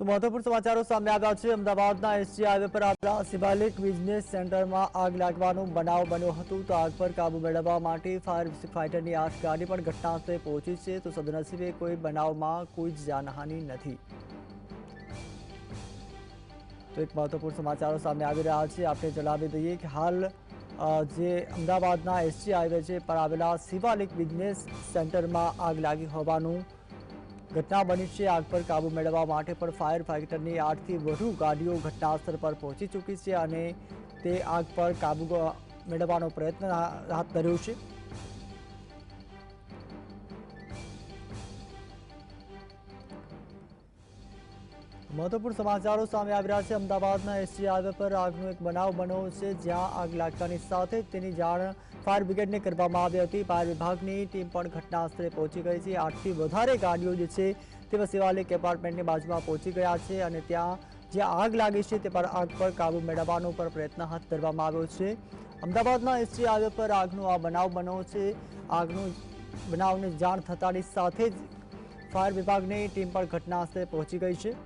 તો મહત્વપૂર્ણ સમાચારો સામે આવ્યા છે. અમદાવાદના એસટી હાઈવે પર આવેલા શિવાલિક બિઝનેસ સેન્ટરમાં આગ લાગવાનો બનાવ બન્યો હતો. તો આગ પર કાબુ મેળવવા માટે ફાયર ફાઇટરની આઠ ગાડી પણ ઘટનાસ્થળે પહોંચી છે. તો સદનસીબે કોઈ બનાવમાં કોઈ જ જાનહાનિ નથી. તો એક મહત્વપૂર્ણ સમાચારો સામે આવી રહ્યા છે. આપણે જણાવી દઈએ કે હાલ જે અમદાવાદના એસટી હાઈવે છે, પર આવેલા શિવાલિક બિઝનેસ સેન્ટરમાં આગ લાગી હોવાનું ઘટના બની છે. આગ પર કાબુ મેળવવા માટે પણ ફાયર ફાઇટરની આઠથી વધુ ગાડીઓ ઘટનાસ્થળ પર પહોંચી ચૂકી છે અને તે આગ પર કાબુ મેળવવાનો પ્રયત્ન હાથ ધર્યો છે. મહત્વપૂર્ણ સમાચારો સામે આવી રહ્યા છે. અમદાવાદના એસટી હાઈવે પર આગનો એક બનાવ બન્યો છે, જ્યાં આગ લાગતાની સાથે તેની જાણ ફાયર બ્રિગેડને કરવામાં આવી હતી. ફાયર વિભાગની ટીમ પણ ઘટનાસ્થળે પહોંચી ગઈ છે. આઠથી વધારે ગાડીઓ જે છે, તે શિવાલિક એપાર્ટમેન્ટની બાજુમાં પહોંચી ગયા છે અને ત્યાં જે આગ લાગી છે, તે પર આગ પર કાબુ મેળવવાનો પણ પ્રયત્ન હાથ ધરવામાં આવ્યો છે. અમદાવાદના એસટી હાઈવે પર આગનો આ બનાવ બન્યો છે. આગનું બનાવની જાણ થતાની સાથે જ ફાયર વિભાગની ટીમ પણ ઘટના સ્થળે પહોંચી ગઈ છે.